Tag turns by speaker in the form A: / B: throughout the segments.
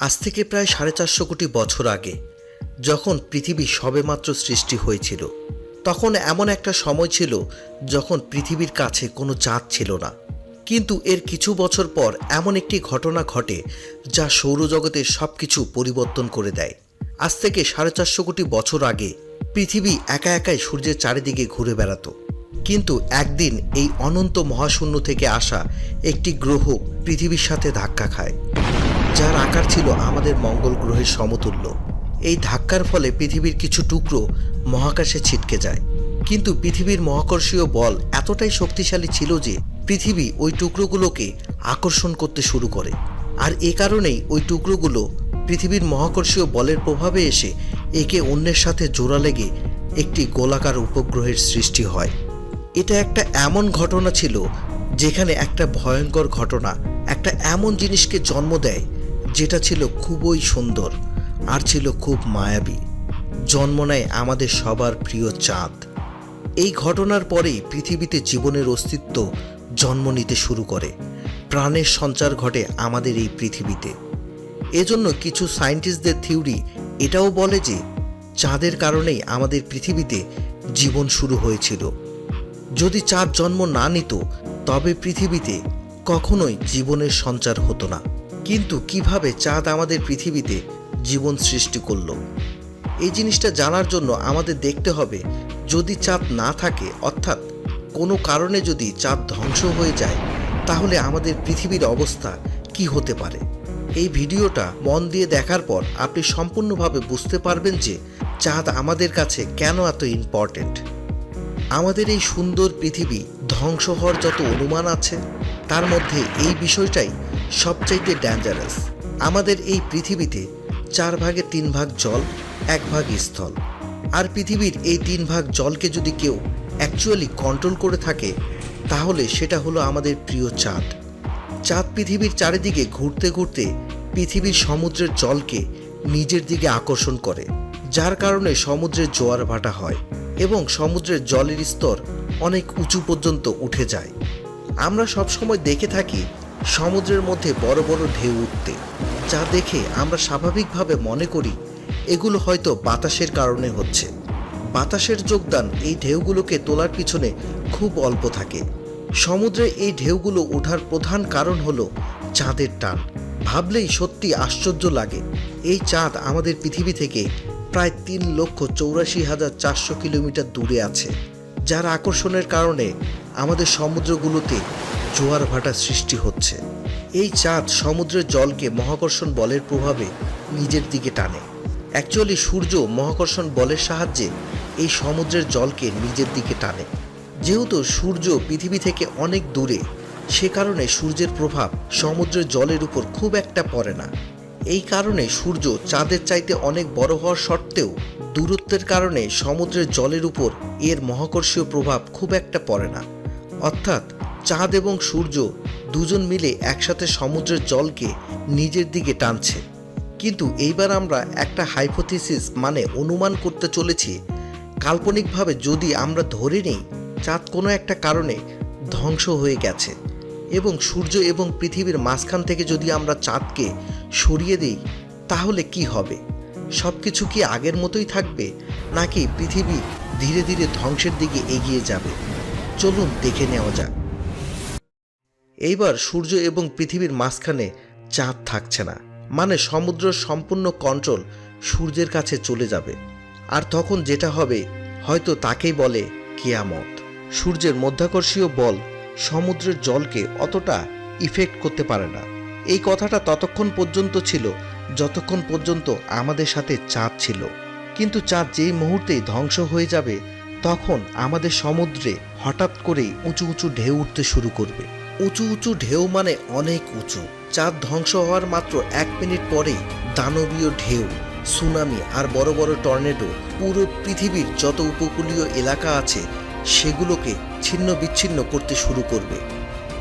A: আজ থেকে প্রায় সাড়ে চারশো কোটি বছর আগে, যখন পৃথিবী সবেমাত্র সৃষ্টি হয়েছিল, তখন এমন একটা সময় ছিল যখন পৃথিবীর কাছে কোনো চাঁদ ছিল না। কিন্তু এর কিছু বছর পর এমন একটি ঘটনা ঘটে যা সৌরজগতের সব কিছু পরিবর্তন করে দেয়। আজ থেকে সাড়ে চারশো কোটি বছর আগে পৃথিবী একা একাই সূর্যের চারিদিকে ঘুরে বেড়াতো। কিন্তু একদিন এই অনন্ত মহাশূন্য থেকে আসা একটি গ্রহ পৃথিবীর সাথে ধাক্কা খায়। যার আকার ছিল আমাদের মঙ্গল গ্রহের সমতুল্য। এই ধাক্কার ফলে পৃথিবীর কিছু টুকরো মহাকাশে ছিটকে যায়। কিন্তু পৃথিবীর মহাকর্ষীয় বল এতটাই শক্তিশালী ছিল যে পৃথিবী ওই টুকরোগুলোকে আকর্ষণ করতে শুরু করে। আর এ কারণেই ওই টুকরোগুলো পৃথিবীর মহাকর্ষীয় বলের প্রভাবে এসে একে অন্যের সাথে জোড়া লেগে একটি গোলাকার উপগ্রহের সৃষ্টি হয়। এটা একটা এমন ঘটনা ছিল যেখানে একটা ভয়ঙ্কর ঘটনা, একটা এমন জিনিসকে জন্ম দেয় যেটা ছিল খুবই সুন্দর আর ছিল খুব মায়াবী। জন্ম নেয় আমাদের সবার প্রিয় চাঁদ। এই ঘটনার পরেই পৃথিবীতে জীবনের অস্তিত্ব জন্ম নিতে শুরু করে। প্রাণের সঞ্চার ঘটে আমাদের এই পৃথিবীতে। এজন্য কিছু সায়েন্টিস্টদের থিওরি এটাও বলে যে, চাঁদের কারণেই আমাদের পৃথিবীতে জীবন শুরু হয়েছিল। যদি চাঁদ জন্ম না নিত, তবে পৃথিবীতে কখনোই জীবনের সঞ্চার হতো না। কিন্তু কীভাবে চাঁদ আমাদের পৃথিবীতে জীবন সৃষ্টি করল? এই জিনিসটা জানার জন্য আমাদের দেখতে হবে, যদি চাঁদ না থাকে, অর্থাৎ কোনো কারণে যদি চাঁদ ধ্বংস হয়ে যায়, তাহলে আমাদের পৃথিবীর অবস্থা কি হতে পারে? এই ভিডিওটা মন দিয়ে দেখার পর আপনি সম্পূর্ণভাবে বুঝতে পারবেন যে চাঁদ আমাদের কাছে কেন এত ইম্পর্টেন্ট আমাদের এই সুন্দর পৃথিবী ধ্বংস হওয়ার যত অনুমান আছে, তার মধ্যে এই বিষয়টাই সবচাইতে ডেঞ্জারাস আমাদের এই পৃথিবীতে চার ভাগে তিন ভাগ জল, এক ভাগ স্থল। আর পৃথিবীর এই তিন ভাগ জলকে যদি কেউ অ্যাকচুয়ালি কন্ট্রোল করে থাকে, তাহলে সেটা হলো আমাদের প্রিয় চাঁদ। চাঁদ পৃথিবীর চারিদিকে ঘুরতে ঘুরতে পৃথিবীর সমুদ্রের জলকে নিজের দিকে আকর্ষণ করে, যার কারণে সমুদ্রের জোয়ার ভাটা হয় এবং সমুদ্রের জলের স্তর অনেক উঁচু পর্যন্ত উঠে যায়। আমরা সবসময় দেখে থাকি সমুদ্রের মধ্যে বড় বড় ঢেউ উঠতে, যা দেখে আমরা স্বাভাবিকভাবে মনে করি এগুলো হয়তো বাতাসের কারণে হচ্ছে। বাতাসের যোগদান এই ঢেউগুলোকে তোলার পিছনে খুব অল্প থাকে। সমুদ্রে এই ঢেউগুলো ওঠার প্রধান কারণ হলো চাঁদের টান। ভাবলেই সত্যি আশ্চর্য লাগে, এই চাঁদ আমাদের পৃথিবী থেকে প্রায় তিন লক্ষ চৌরাশি হাজার চারশো কিলোমিটার দূরে আছে। যার আকর্ষণের কারণে আমাদের সমুদ্রগুলোতে জোয়ার ভাটা সৃষ্টি হচ্ছে। এই চাঁদ সমুদ্রের জলকে মহাকর্ষণ বলের প্রভাবে নিজের দিকে টানে। অ্যাকচুয়ালি সূর্য মহাকর্ষণ বলের সাহায্যে এই সমুদ্রের জলকে নিজের দিকে টানে। যেহেতু সূর্য পৃথিবী থেকে অনেক দূরে, সে কারণে সূর্যের প্রভাব সমুদ্রের জলের উপর খুব একটা পড়ে না। এই কারণে সূর্য চাঁদের চাইতে অনেক বড় হওয়ার সত্ত্বেও দূরত্বের কারণে সমুদ্রের জলের উপর এর মহাকর্ষীয় প্রভাব খুব একটা পড়ে না। অর্থাৎ চাঁদ এবং সূর্য দুজন মিলে একসাথে সমুদ্রের জলকে নিজের দিকে টানছে। কিন্তু এইবার আমরা একটা হাইপোথিসিস মানে অনুমান করতে চলেছি, কাল্পনিকভাবে যদি আমরা ধরে নিই, চাঁদ কোনো একটা কারণে ধ্বংস হয়ে গেছে। এবং সূর্য এবং পৃথিবীর মাঝখান থেকে যদি আমরা চাঁদকে সরিয়ে দিই, তাহলে কি হবে? সব কিছু কি আগের মতোই থাকবে, নাকি পৃথিবী ধীরে ধীরে ধ্বংসের দিকে এগিয়ে যাবে? চলুন দেখে নেওয়া যাক। এইবার সূর্য এবং পৃথিবীর মাঝখানে চাঁদ থাকছে না মানে সমুদ্র সম্পূর্ণ কন্ট্রোল সূর্যের কাছে চলে যাবে। আর তখন যেটা হবে, হয়তো তাকেই বলে কেয়ামত। সূর্যের মধ্যাকর্ষীয় বল সমুদ্রের জলকে অতটা ইফেক্ট করতে পারে না। এই কথাটা ততক্ষণ পর্যন্ত ছিল, যতক্ষণ পর্যন্ত আমাদের সাথে চাঁদ ছিল। কিন্তু চাঁদ যেই মুহূর্তেই ধ্বংস হয়ে যাবে, তখন আমাদের সমুদ্রে হঠাৎ করেই উঁচু উঁচু ঢেউ উঠতে শুরু করবে। উঁচু উঁচু ঢেউ মানে অনেক উঁচু। চাঁদ ধ্বংস হওয়ার মাত্র এক মিনিট পরেই দানবীয় ঢেউ, সুনামি আর বড় বড় টর্নেডো পুরো পৃথিবীর যত উপকূলীয় এলাকা আছে সেগুলোকে ছিন্ন বিচ্ছিন্ন করতে শুরু করবে।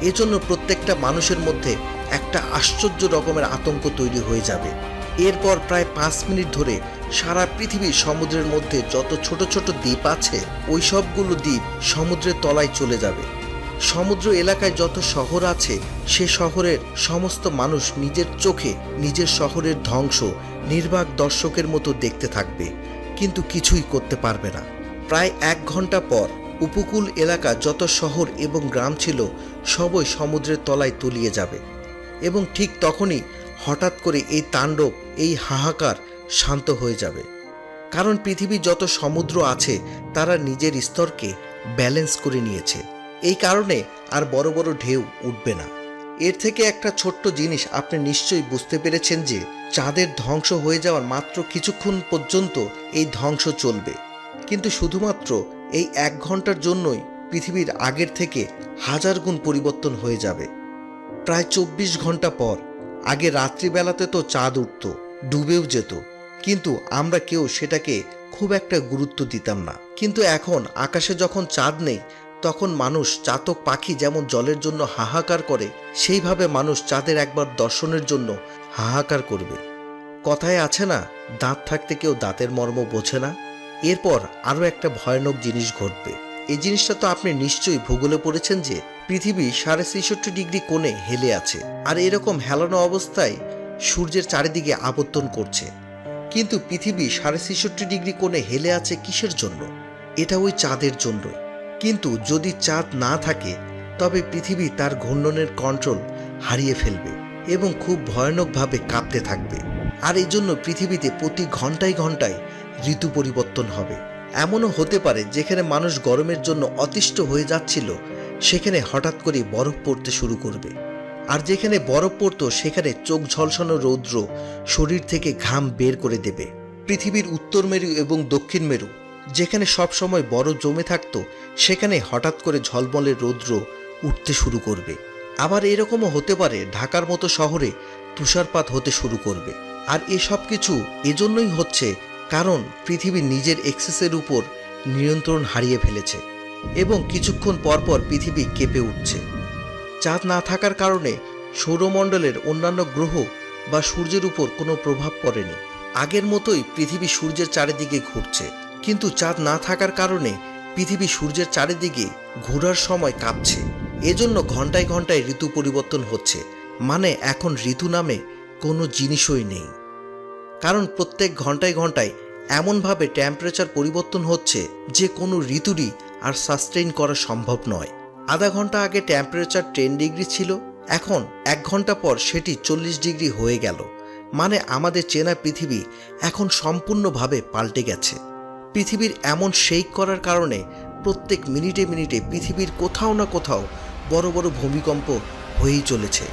A: এজন্য প্রত্যেকটা মানুষের মধ্যে একটা আশ্চর্য রকমের আতঙ্ক তৈরি হয়ে যাবে। এরপর প্রায় পাঁচ মিনিট ধরে সারা পৃথিবীর সমুদ্রের মধ্যে যত ছোট ছোট দ্বীপ আছে, ওই সবগুলো দ্বীপ সমুদ্রের তলায় চলে যাবে। সমুদ্র এলাকায় যত শহর আছে, সে শহরের সমস্ত মানুষ নিজের চোখে নিজের শহরের ধ্বংস, নির্বাক দর্শকের মতো দেখতে থাকবে, কিন্তু কিছুই করতে পারবে না। প্রায় এক ঘণ্টা পর উপকূল এলাকা যত শহর এবং গ্রাম ছিল, সবই সমুদ্রের তলায় তলিয়ে যাবে। এবং ঠিক তখনই হঠাৎ করে এই তাণ্ডব, এই হাহাকার শান্ত হয়ে যাবে। কারণ পৃথিবীর যত সমুদ্র আছে, তারা নিজের স্তরকে ব্যালেন্স করে নিয়েছে। এই কারণে আর বড় বড় ঢেউ উঠবে না। এর থেকে একটা ছোট্ট জিনিস আপনি নিশ্চয়ই বুঝতে পেরেছেন যে, চাঁদের ধ্বংস হয়ে যাওয়ার মাত্র কিছুক্ষণ পর্যন্ত এই ধ্বংস চলবে। কিন্তু শুধুমাত্র এই এক ঘণ্টার জন্যই পৃথিবীর আগের থেকে হাজার গুণ পরিবর্তন হয়ে যাবে। প্রায় চব্বিশ ঘণ্টা পর, আগে রাত্রিবেলাতে তো চাঁদ উঠত, ডুবেও যেত, কিন্তু আমরা কেউ সেটাকে খুব একটা গুরুত্ব দিতাম না। কিন্তু এখন আকাশে যখন চাঁদ নেই, তখন মানুষ চাতক পাখি যেমন জলের জন্য হাহাকার করে, সেইভাবে মানুষ চাঁদের একবার দর্শনের জন্য হাহাকার করবে। কথায় আছে না, দাঁত থাকতে কেউ দাঁতের মর্ম বোঝে না। এরপর আরও একটা ভয়ানক জিনিস ঘটবে। এই জিনিসটা তো আপনি নিশ্চয়ই ভূগোলে পড়েছেন যে পৃথিবী সাড়ে ছেষট্টি ডিগ্রি কোণে হেলে আছে আর এরকম হেলানো অবস্থায় সূর্যের চারিদিকে আবর্তন করছে। কিন্তু পৃথিবী সাড়ে ছেষট্টি ডিগ্রি কোণে হেলে আছে কিসের জন্য? এটা ওই চাঁদের জন্য। কিন্তু যদি চাঁদ না থাকে, তবে পৃথিবী তার ঘূর্ণনের কন্ট্রোল হারিয়ে ফেলবে এবং খুব ভয়ানকভাবে কাঁপতে থাকবে। আর এই জন্য পৃথিবীতে প্রতি ঘন্টায় ঘন্টায় ঋতু পরিবর্তন হবে। এমনও হতে পারে যেখানে মানুষ গরমের জন্য অতিষ্ঠ হয়ে যাচ্ছিল, সেখানে হঠাৎ করে বরফ পড়তে শুরু করবে। আর যেখানে বরফ পড়তো, সেখানে চোখ ঝলসানো রৌদ্র শরীর থেকে ঘাম বের করে দেবে। পৃথিবীর উত্তর মেরু এবং দক্ষিণ মেরু, যেখানে সব সময় বরফ জমে থাকতো, সেখানে হঠাৎ করে ঝলমলে রৌদ্র উঠতে শুরু করবে। আবার এরকমও হতে পারে ঢাকার মতো শহরে তুষারপাত হতে শুরু করবে। আর এসব কিছু এজন্যই হচ্ছে কারণ পৃথিবী নিজের এক্সেসের উপর নিয়ন্ত্রণ হারিয়ে ফেলেছে এবং কিছুক্ষণ পরপর পৃথিবী কেঁপে উঠছে। চাঁদ না থাকার কারণে সৌরমণ্ডলের অন্যান্য গ্রহ বা সূর্যের উপর কোনো প্রভাব পড়েনি। আগের মতোই পৃথিবী সূর্যের চারিদিকে ঘুরছে, কিন্তু চাঁদ না থাকার কারণে পৃথিবী সূর্যের চারিদিকে ঘোরার সময় কাঁপছে। এজন্য ঘন্টায় ঘন্টায় ঋতু পরিবর্তন হচ্ছে মানে এখন ঋতু নামে কোনো জিনিসই নেই। কারণ প্রত্যেক ঘন্টায় ঘন্টায় এমনভাবে টেম্পারেচার পরিবর্তন হচ্ছে যে কোনো ঋতুরই আর সাস্টেইন করা সম্ভব নয়। আধা ঘণ্টা আগে টেম্পারেচার টেন ডিগ্রি ছিল, এখন এক ঘণ্টা পর সেটি চল্লিশ ডিগ্রি হয়ে গেল। মানে আমাদের চেনা পৃথিবী এখন সম্পূর্ণভাবে পাল্টে গেছে। পৃথিবীর এমন শেক করার কারণে প্রত্যেক মিনিটে মিনিটে পৃথিবীর কোথাও না কোথাও বড় বড় ভূমিকম্প হয়েই চলেছে।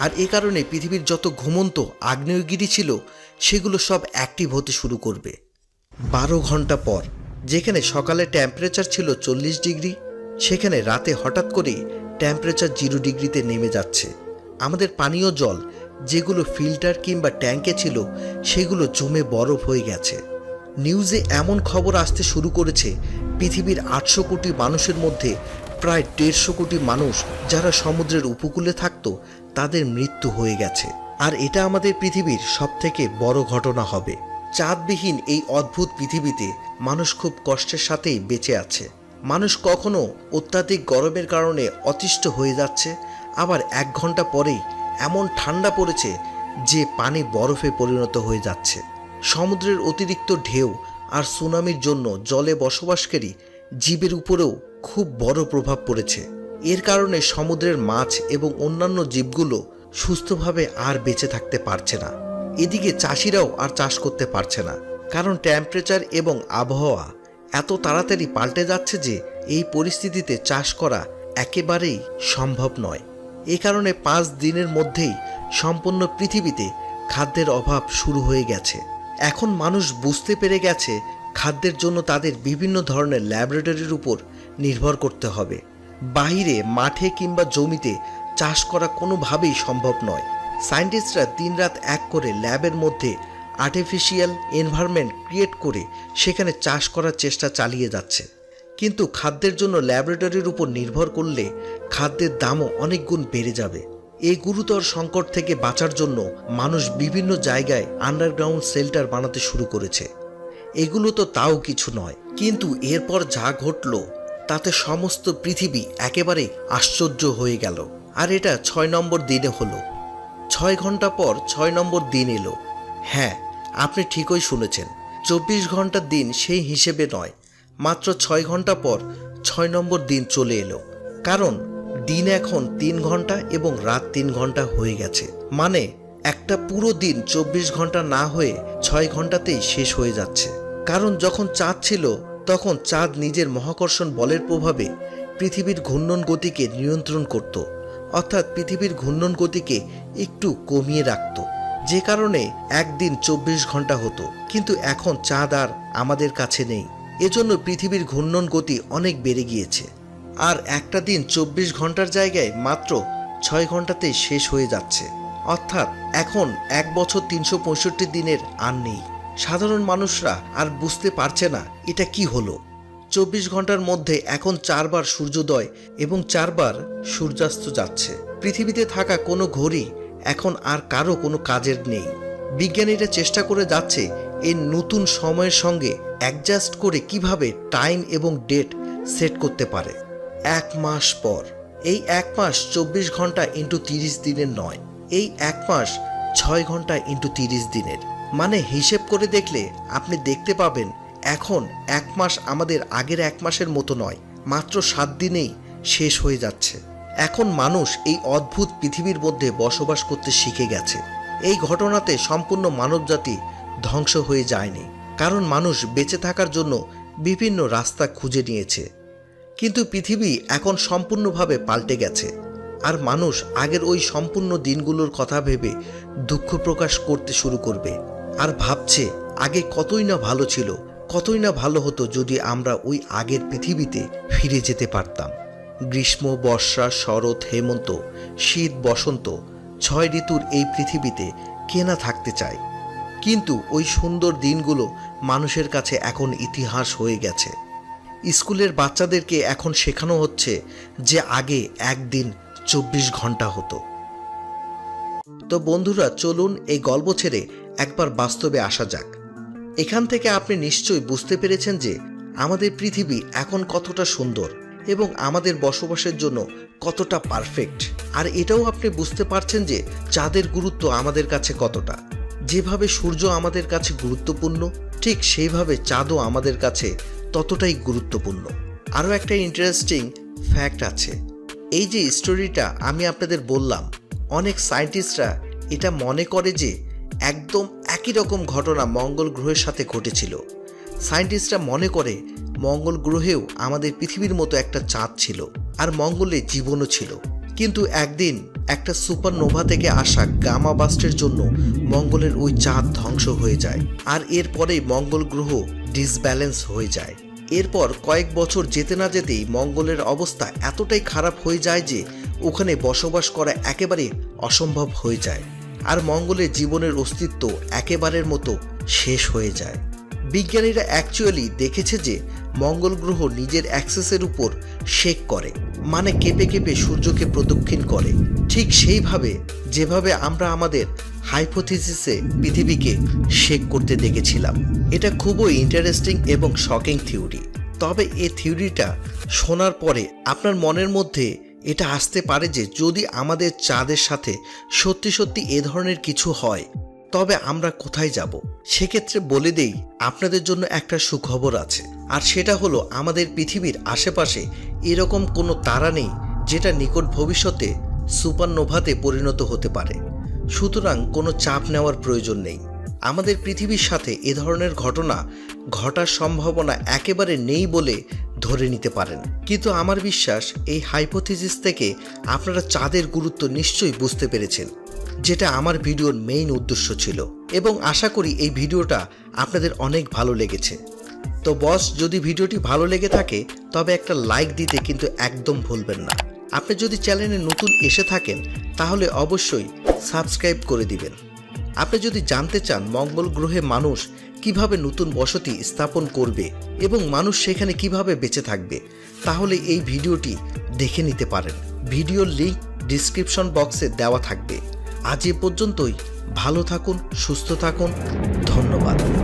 A: আর এ কারণে পৃথিবীর যত ঘুমন্ত আগ্নেয়গিরি ছিল সেগুলো সব অ্যাক্টিভ হতে শুরু করবে। বারো ঘণ্টা পর, যেখানে সকালে টেম্পারেচার ছিল চল্লিশ ডিগ্রি, সেখানে রাতে হঠাৎ করেই টেম্পারেচার জিরো ডিগ্রিতে নেমে যাচ্ছে। আমাদের পানীয় জল, যেগুলো ফিল্টার কিংবা ট্যাঙ্কে ছিল, সেগুলো জমে বরফ হয়ে গেছে। নিউজে এমন খবর আসতে শুরু করেছে, পৃথিবীর আটশো কোটি মানুষের মধ্যে প্রায় দেড়শো কোটি মানুষ যারা সমুদ্রের উপকূলে থাকতো, তাদের মৃত্যু হয়ে গেছে। আর এটা আমাদের পৃথিবীর সবথেকে বড় ঘটনা হবে। চাঁদবিহীন এই অদ্ভুত পৃথিবীতে মানুষ খুব কষ্টের সাথেই বেঁচে আছে। মানুষ কখনো অত্যাধিক গরমের কারণে অতিষ্ঠ হয়ে যাচ্ছে, আবার এক ঘণ্টা পরেই এমন ঠান্ডা পড়েছে যে পানি বরফে পরিণত হয়ে যাচ্ছে। সমুদ্রের অতিরিক্ত ঢেউ আর সুনামির জন্য জলে বসবাসকারী জীবের উপরেও খুব বড় প্রভাব পড়েছে। এর কারণে সমুদ্রের মাছ এবং অন্যান্য জীবগুলো সুস্থভাবে আর বেঁচে থাকতে পারছে না। এদিকে চাষিরাও আর চাষ করতে পারছে না, কারণ টেম্পারেচার এবং আবহাওয়া এত তাড়াতাড়ি পাল্টে যাচ্ছে যে এই পরিস্থিতিতে চাষ করা একেবারেই সম্ভব নয়। এ কারণে পাঁচ দিনের মধ্যেই সম্পূর্ণ পৃথিবীতে খাদ্যের অভাব শুরু হয়ে গেছে। এখন মানুষ বুঝতে পেরে গেছে খাদ্যের জন্য তাদের বিভিন্ন ধরনের ল্যাবরেটরির উপর নির্ভর করতে হবে। বাইরে মাঠে কিংবা জমিতে চাষ করা কোনোভাবেই সম্ভব নয়। সায়েন্টিস্টরা দিনরাত এক করে ল্যাবের মধ্যে আর্টিফিশিয়াল এনভায়রনমেন্ট ক্রিয়েট করে সেখানে চাষ করার চেষ্টা চালিয়ে যাচ্ছে। কিন্তু খাদ্যের জন্য ল্যাবরেটরির উপর নির্ভর করলে খাদ্যের দামও অনেক গুণ বেড়ে যাবে। এই গুরুতর সংকট থেকে বাঁচার জন্য মানুষ বিভিন্ন জায়গায় আন্ডারগ্রাউন্ড শেল্টার বানাতে শুরু করেছে। এগুলো তো তাও কিছু নয়। কিন্তু এরপর যা ঘটল, তাতে সমস্ত পৃথিবী একেবারে আশ্চর্য হয়ে গেল। আর এটা ছয় নম্বর দিনে হলো। ছয় ঘণ্টা পর ছয় নম্বর দিন এলো। হ্যাঁ আপনি ঠিকই শুনেছেন, চব্বিশ ঘণ্টার দিন সেই হিসেবে নয়, মাত্র ছয় ঘণ্টা পর ছয় নম্বর দিন চলে এলো। কারণ দিন এখন তিন ঘণ্টা এবং রাত তিন ঘণ্টা হয়ে গেছে। মানে একটা পুরো দিন চব্বিশ ঘণ্টা না হয়ে ছয় ঘন্টাতেই শেষ হয়ে যাচ্ছে। কারণ যখন চাঁদ ছিল, তখন চাঁদ নিজের মহাকর্ষণ বলের প্রভাবে পৃথিবীর ঘূর্ণন গতিকে নিয়ন্ত্রণ করত। অর্থাৎ পৃথিবীর ঘূর্ণন গতিকে একটু কমিয়ে রাখত। যে কারণে একদিন চব্বিশ ঘণ্টা হতো, কিন্তু এখন চাঁদ আর আমাদের কাছে নেই। এজন্য পৃথিবীর ঘূর্ণন গতি অনেক বেড়ে গিয়েছে। আর একটা দিন চব্বিশ ঘণ্টার জায়গায় মাত্র ছয় ঘন্টাতেই শেষ হয়ে যাচ্ছে। অর্থাৎ এখন এক বছর তিনশো পঁয়ষট্টি দিনের আর নেই। সাধারণ মানুষরা আর বুঝতে পারছে না এটা কি হলো। চব্বিশ ঘণ্টার মধ্যে এখন চারবার সূর্যোদয় এবং চারবার সূর্যাস্ত যাচ্ছে। পৃথিবীতে থাকা কোনো ঘড়ি এখন আর কারও কোনো কাজের নেই। বিজ্ঞানীরা চেষ্টা করে যাচ্ছে এই নতুন সময়ের সঙ্গে অ্যাডজাস্ট করে কীভাবে টাইম এবং ডেট সেট করতে পারে। এক মাস পর। এই এক মাস চব্বিশ ঘণ্টা ইন্টু তিরিশ দিনের নয়। এই এক মাস ছয় ঘণ্টা ইন্টু তিরিশ দিনের। মানে হিসেব করে দেখলে আপনি দেখতে পাবেন এখন এক মাস আমাদের আগের এক মাসের মতো নয়, মাত্র সাত দিনেই শেষ হয়ে যাচ্ছে। এখন মানুষ এই অদ্ভুত পৃথিবীর মধ্যে বসবাস করতে শিখে গেছে। এই ঘটনাতে সম্পূর্ণ মানবজাতি ধ্বংস হয়ে যায়নি, কারণ মানুষ বেঁচে থাকার জন্য বিভিন্ন রাস্তা খুঁজে নিয়েছে। কিন্তু পৃথিবী এখন সম্পূর্ণভাবে পাল্টে গেছে, আর মানুষ আগের ওই সম্পূর্ণ দিনগুলোর কথা ভেবে দুঃখ প্রকাশ করতে শুরু করবে, আর ভাবছে আগে কতই না ভালো ছিল কতই না ভালো হতো যদি আমরা ওই আগের পৃথিবীতে ফিরে যেতে পারতাম। গ্রীষ্ম, বর্ষা, শরৎ, হেমন্ত, শীত, বসন্ত ছয় ঋতুর এই পৃথিবীতে কেনা থাকতে চায়? কিন্তু ওই সুন্দর দিনগুলো মানুষের কাছে এখন ইতিহাস হয়ে গেছে। স্কুলের বাচ্চাদেরকে এখন শেখানো হচ্ছে যে আগে একদিন চব্বিশ ঘণ্টা হতো। তো বন্ধুরা, চলুন এই গল্প ছেড়ে একবার বাস্তবে আসা যাক। এখান থেকে আপনি নিশ্চয়ই বুঝতে পেরেছেন যে আমাদের পৃথিবী এখন কতটা সুন্দর এবং আমাদের বসবাসের জন্য কতটা পারফেক্ট। আর এটাও আপনি বুঝতে পারছেন যে চাঁদের গুরুত্ব আমাদের কাছে কতটা। যেভাবে সূর্য আমাদের কাছে গুরুত্বপূর্ণ, ঠিক সেইভাবে চাঁদও আমাদের কাছে ততটাই গুরুত্বপূর্ণ। আরও একটা ইন্টারেস্টিং ফ্যাক্ট আছে। এই যে স্টোরিটা আমি আপনাদের বললাম, অনেক সায়েন্টিস্টরা এটা মনে করে যে একদম একই রকম ঘটনা মঙ্গল গ্রহের সাথে ঘটেছিল। সায়েন্টিস্টরা মনে করে মঙ্গল গ্রহেও আমাদের পৃথিবীর মতো একটা চাঁদ ছিল আর মঙ্গলে জীবনও ছিল। কিন্তু একদিন একটা সুপারনোভা থেকে আসা গামা বাস্টের জন্য মঙ্গলের ওই চাঁদ ধ্বংস হয়ে যায় আর এরপরেই মঙ্গল গ্রহ ডিসব্যালেন্স হয়ে যায়। এরপর কয়েক বছর যেতে না যেতেই মঙ্গলের অবস্থা এতটাই খারাপ হয়ে যায় যে ওখানে বসবাস করা একেবারে অসম্ভব হয়ে যায়। আর মঙ্গলের জীবনের অস্তিত্ব একেবারের মতো শেষ হয়ে যায়। বিজ্ঞানীরা অ্যাকচুয়ালি দেখেছে যে মঙ্গল গ্রহ নিজের অ্যাক্সেসের উপর শেক করে মানে কেঁপে কেঁপে সূর্যকে প্রদক্ষিণ করে। ঠিক সেইভাবে, যেভাবে আমরা আমাদের হাইপোথিসিসে পৃথিবীকে শেক করতে দেখেছিলাম। এটা খুবই ইন্টারেস্টিং এবং শকিং থিওরি তবে এ থিওরিটা শোনার পরে আপনার মনের মধ্যে এটা আসতে পারে যে যদি আমাদের চাঁদের সাথে সত্যি সত্যি এ ধরনের কিছু হয়, তবে আমরা কোথায় যাব? সেক্ষেত্রে বলে দেই, আপনাদের জন্য একটা সুখবর আছে। আর সেটা হলো, আমাদের পৃথিবীর আশেপাশে এরকম কোনো তারা নেই, যেটা নিকট ভবিষ্যতে সুপারনোভাতে পরিণত হতে পারে। সুতরাং কোনো চাপ নেওয়ার প্রয়োজন নেই। আমাদের পৃথিবীর সাথে এ ধরনের ঘটনা ঘটার সম্ভাবনা একেবারে নেই বলে ধরে নিতে পারেন। কিন্তু আমার বিশ্বাস, এই হাইপোথিসিস থেকে আপনারা চাঁদের গুরুত্ব নিশ্চয়ই বুঝতে পেরেছেন, যেটা আমার ভিডিওর মেইন উদ্দেশ্য ছিল। এবং আশা করি এই ভিডিওটা আপনাদের অনেক ভালো লেগেছে। তো বস যদি ভিডিওটি ভালো লেগে থাকে, তবে একটা লাইক দিতে কিন্তু একদম ভুলবেন না। আপনি যদি চ্যানেলে নতুন এসে থাকেন, তাহলে অবশ্যই সাবস্ক্রাইব করে দিবেন। আপনি যদি জানতে চান মঙ্গল গ্রহে মানুষ কীভাবে নতুন বসতি স্থাপন করবে এবং মানুষ সেখানে কীভাবে বেঁচে থাকবে, তাহলে এই ভিডিওটি দেখে নিতে পারেন। ভিডিওর লিঙ্ক ডিসক্রিপশন বক্সে দেওয়া থাকবে। আজ এ পর্যন্তই। ভালো থাকুন, সুস্থ থাকুন। ধন্যবাদ।